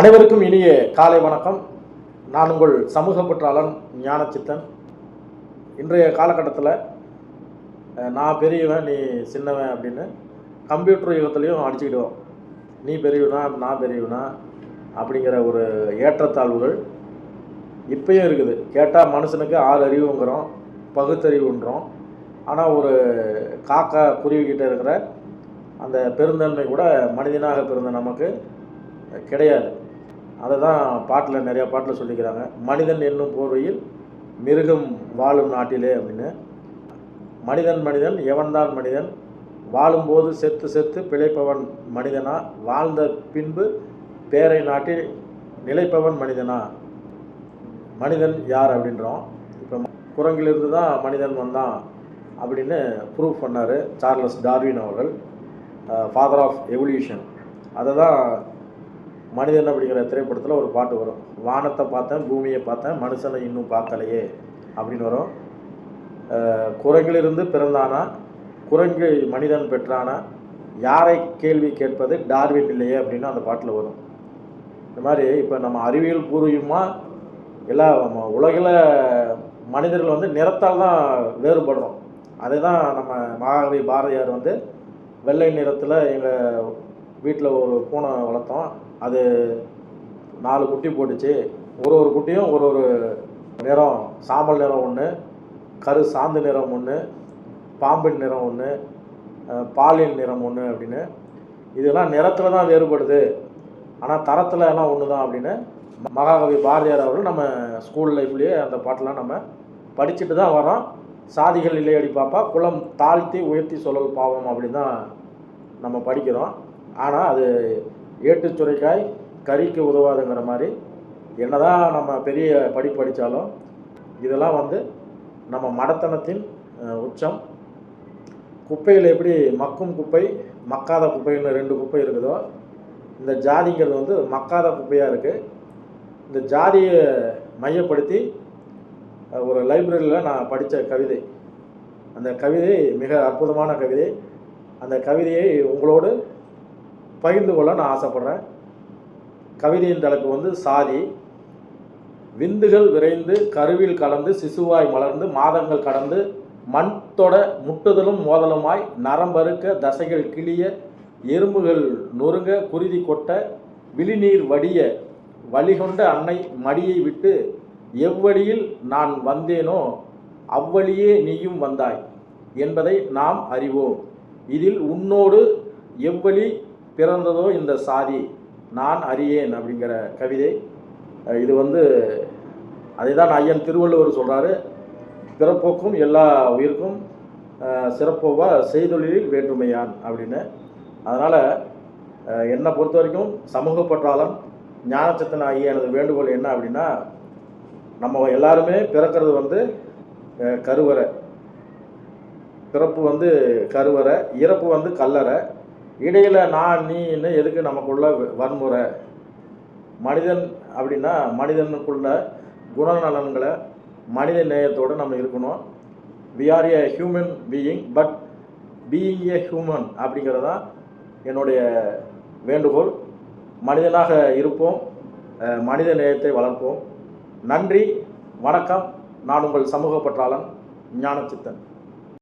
அனைவருக்கும் இனிய காலை வணக்கம். நான் உங்கள் சமூக பற்றாளன் ஞானச்சித்தன். இன்றைய காலகட்டத்தில் நான் பெரியவன் நீ சின்னவன் அப்படின்னு கம்ப்யூட்டர் யுகத்துலேயும் அடிச்சுக்கிடுவோம். நீ பெரியவனா நான் பெரியவனா அப்படிங்கிற ஒரு ஏற்றத்தாழ்வுகள் இப்பயும் இருக்குது. கேட்டால் மனுஷனுக்கு ஆறு அறிவுங்கிறோம் பகுத்தறிவுன்றோம் ஆனால் ஒரு காக்கா குருவிக்கிட்ட இருக்கிற அந்த பெருந்தன்மை கூட மனிதனாக பிறந்த நமக்கு கிடையாது. அதை தான் பாட்டில் நிறையா பாட்டில் சொல்லிக்கிறாங்க. மனிதன் என்னும் போர்வையில் மிருகம் வாழும் நாட்டிலே அப்படின்னு. மனிதன் மனிதன் எவன்தான் மனிதன் வாழும்போது செத்து செத்து பிழைப்பவன் மனிதனா வாழ்ந்த பின்பு பேரை நாட்டில் நிலைப்பவன் மனிதனா? மனிதன் யார் அப்படின்றோம். இப்போ குரங்கிலிருந்து தான் மனிதன் வந்தான் அப்படின்னு ப்ரூவ் பண்ணார் சார்லஸ் டார்வின் அவர்கள் ஃபாதர் ஆஃப் எவல்யூஷன் அதை தான் மனிதன் அப்படிங்கிற திரைப்படத்தில் ஒரு பாட்டு வரும். வானத்தை பார்த்தேன் பூமியை பார்த்தேன் மனுஷனை இன்னும் பார்க்கலையே அப்படின்னு வரும். குரங்கிலிருந்து பிறந்தானா? குரங்கு மனிதன் பெற்றானா? யாரை கேள்வி கேட்பது? டார்வின் இல்லையே அப்படின்னு அந்த பாட்டில் வரும். இந்த மாதிரி இப்போ நம்ம அறிவியல் பூர்வீகமாக எல்லா உலகில் மனிதர்கள் வந்து நிறத்தால் தான் வேறுபடுறோம். அதை தான் நம்ம மகாகவி பாரதியார் வந்து வெள்ளை நிறத்தில் எங்கள் வீட்டில் ஒரு பூனை வளர்த்தோம். அது நாலு குட்டி போட்டுச்சு. ஒரு ஒரு குட்டியும் ஒரு ஒரு நிறம் சாம்பல் நிறம் ஒன்று கரு சாந்து நிறம் ஒன்று பாம்பின் நிறம் ஒன்று பாலியல் நிறம் ஒன்று அப்படின்னு. இதெல்லாம் நிறத்தில் தான் வேறுபடுது. ஆனால் தரத்தில் எல்லாம் ஒன்று தான் அப்படின்னு மகாகவி பாரதியார் அவர்கள் நம்ம ஸ்கூல் லைஃப்லேயே அந்த பாட்டெலாம் நம்ம படிச்சுட்டு தான் வரோம் சாதிகள் இல்லையடி பாப்பா குலம் தாழ்த்தி உயர்த்தி சொல்லல் பாவம் அப்படின்னு தான் நம்ம படிக்கிறோம். ஆனால் அது ஏட்டு சுரைக்காய் கறிக்கு உதவாதுங்கிற மாதிரி என்னதான் நம்ம பெரிய படிப்பு படித்தாலும் இதெல்லாம் வந்து நம்ம மடத்தனத்தின் உச்சம். குப்பையில் எப்படி மக்கும் குப்பை மக்காத குப்பைன்னு ரெண்டு குப்பை இருக்குதோ இந்த ஜாதிங்கிறது வந்து மக்காத குப்பையாக இருக்குது இந்த ஜாதியை மையப்படுத்தி ஒரு லைப்ரரியில் நான் படித்த கவிதை. அந்த கவிதை மிக அற்புதமான கவிதை. அந்த கவிதையை உங்களோடு பகிர்ந்து கொள்ள நான் ஆசைப்பட்றேன். கவிதையின் தலைப்பு வந்து சாதி. விந்துகள் விரைந்து கருவில் கலந்து சிசுவாய் மலர்ந்து மாதங்கள் கடந்து மண் தொட முட்டுதலும் மோதலுமாய் நரம்பறுக்க தசைகள் கிளிய எறும்புகள் நொறுங்க குருதி கொட்ட விழிநீர் வடிய வழிகொண்ட அன்னை மடியை விட்டு எவ்வழியில் நான் வந்தேனோ அவ்வழியே நீயும் வந்தாய் என்பதை நாம் அறிவோம். இதில் உன்னோடு எவ்வழி பிறந்ததோ இந்த சாதி நான் அறியேன் அப்படிங்கிற கவிதை. இது வந்து அதை தான் ஐயன் திருவள்ளுவர் சொல்கிறாரு பிறப்போக்கும் எல்லா உயிருக்கும் சிறப்போவா செய்தொழிலில் வேற்றுமையான் அப்படின்னு. அதனால் என்னை பொறுத்த வரைக்கும் சமூக பற்றாளன் ஞானச்சத்தன் ஆகிய எனது வேண்டுகோள் என்ன அப்படின்னா நம்ம எல்லாருமே பிறக்கிறது வந்து கருவறை. பிறப்பு வந்து கருவறை இறப்பு வந்து கல்லறை. இடையில் நான் நீன்னு எதுக்கு நமக்குள்ள வ- வன்முறை? மனிதன் அப்படின்னா மனிதனுக்குள்ள குணநலன்களை மனித நேயத்தோடு நம்ம இருக்கணும். We are a human being but being a human அப்படிங்கிறது தான் என்னுடைய வேண்டுகோள். மனிதனாக இருப்போம் மனித நேயத்தை வளர்ப்போம். நன்றி வணக்கம். நான் உங்கள் சமூக பற்றாளன் ஞானச்சித்தன்.